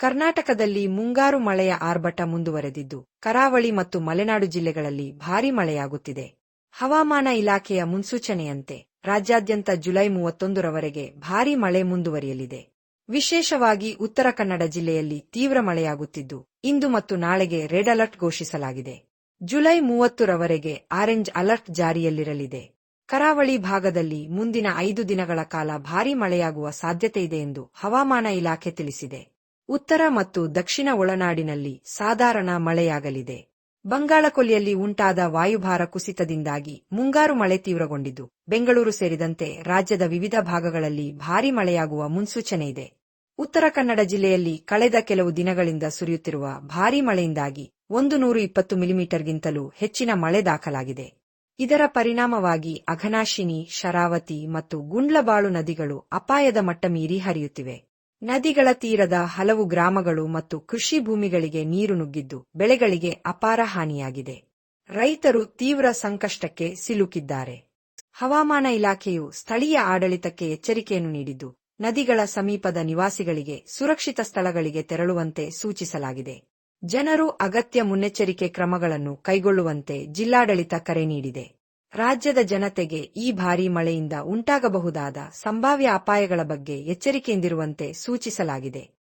ಕರ್ನಾಟಕದಲ್ಲಿ ಮುಂಗಾರು ಮಳೆಯ ಆರ್ಭಟ ಮುಂದುವರೆದಿದ್ದು, ಕರಾವಳಿ ಮತ್ತು ಮಲೆನಾಡು ಜಿಲ್ಲೆಗಳಲ್ಲಿ ಭಾರೀ ಮಳೆಯಾಗುತ್ತಿದೆ. ಹವಾಮಾನ ಇಲಾಖೆಯ ಮುನ್ಸೂಚನೆಯಂತೆ, ರಾಜ್ಯಾದ್ಯಂತ ಜುಲೈ ಮೂವತ್ತೊಂದರವರೆಗೆ ಭಾರೀ ಮಳೆ ಮುಂದುವರಿಯಲಿದೆ. ವಿಶೇಷವಾಗಿ ಉತ್ತರ ಕನ್ನಡ ಜಿಲ್ಲೆಯಲ್ಲಿ ತೀವ್ರ ಮಳೆಯಾಗುತ್ತಿದ್ದು, ಇಂದು ಮತ್ತು ನಾಳೆಗೆ ರೆಡ್ ಅಲರ್ಟ್ ಘೋಷಿಸಲಾಗಿದೆ. ಜುಲೈ ಮೂವತ್ತರವರೆಗೆ ಆರೆಂಜ್ ಅಲರ್ಟ್ ಜಾರಿಯಲ್ಲಿರಲಿದೆ. ಕರಾವಳಿ ಭಾಗದಲ್ಲಿ ಮುಂದಿನ ಐದು ದಿನಗಳ ಕಾಲ ಭಾರೀ ಮಳೆಯಾಗುವ ಸಾಧ್ಯತೆಯಿದೆ ಎಂದು ಹವಾಮಾನ ಇಲಾಖೆ ತಿಳಿಸಿದೆ. ಉತ್ತರ ಮತ್ತು ದಕ್ಷಿಣ ಒಳನಾಡಿನಲ್ಲಿ ಸಾಧಾರಣ ಮಳೆಯಾಗಲಿದೆ. ಬಂಗಾಳಕೊಲ್ಲಿಯಲ್ಲಿ ಉಂಟಾದ ವಾಯುಭಾರ ಕುಸಿತದಿಂದಾಗಿ ಮುಂಗಾರು ಮಳೆ ತೀವ್ರಗೊಂಡಿದ್ದು, ಬೆಂಗಳೂರು ಸೇರಿದಂತೆ ರಾಜ್ಯದ ವಿವಿಧ ಭಾಗಗಳಲ್ಲಿ ಭಾರೀ ಮಳೆಯಾಗುವ ಮುನ್ಸೂಚನೆ ಇದೆ. ಉತ್ತರ ಕನ್ನಡ ಜಿಲ್ಲೆಯಲ್ಲಿ ಕಳೆದ ಕೆಲವು ದಿನಗಳಿಂದ ಸುರಿಯುತ್ತಿರುವ ಭಾರೀ ಮಳೆಯಿಂದಾಗಿ ಒಂದು ನೂರು ಇಪ್ಪತ್ತು ಮಿಲಿಮೀಟರ್ಗಿಂತಲೂ ಹೆಚ್ಚಿನ ಮಳೆ ದಾಖಲಾಗಿದೆ. ಇದರ ಪರಿಣಾಮವಾಗಿ ಅಘನಾಶಿನಿ, ಶರಾವತಿ ಮತ್ತು ಗುಂಡ್ಲಬಾಳು ನದಿಗಳು ಅಪಾಯದ ಮಟ್ಟ ಮೀರಿ ಹರಿಯುತ್ತಿವೆ. ನದಿಗಳ ತೀರದ ಹಲವು ಗ್ರಾಮಗಳು ಮತ್ತು ಕೃಷಿ ಭೂಮಿಗಳಿಗೆ ನೀರು ನುಗ್ಗಿದ್ದು ಬೆಳೆಗಳಿಗೆ ಅಪಾರ ಹಾನಿಯಾಗಿದೆ. ರೈತರು ತೀವ್ರ ಸಂಕಷ್ಟಕ್ಕೆ ಸಿಲುಕಿದ್ದಾರೆ. ಹವಾಮಾನ ಇಲಾಖೆಯು ಸ್ಥಳೀಯ ಆಡಳಿತಕ್ಕೆ ಎಚ್ಚರಿಕೆಯನ್ನು ನೀಡಿದ್ದು, ನದಿಗಳ ಸಮೀಪದ ನಿವಾಸಿಗಳಿಗೆ ಸುರಕ್ಷಿತ ಸ್ಥಳಗಳಿಗೆ ತೆರಳುವಂತೆ ಸೂಚಿಸಲಾಗಿದೆ. ಜನರು ಅಗತ್ಯ ಮುನ್ನೆಚ್ಚರಿಕೆ ಕ್ರಮಗಳನ್ನು ಕೈಗೊಳ್ಳುವಂತೆ ಜಿಲ್ಲಾಡಳಿತ ಕರೆ ನೀಡಿದೆ. ರಾಜ್ಯದ ಜನತೆಗೆ ಈ ಭಾರೀ ಮಳೆಯಿಂದ ಉಂಟಾಗಬಹುದಾದ ಸಂಭಾವ್ಯ ಅಪಾಯಗಳ ಬಗ್ಗೆ ಎಚ್ಚರಿಕೆಯಿಂದಿರುವಂತೆ ಸೂಚಿಸಲಾಗಿದೆ.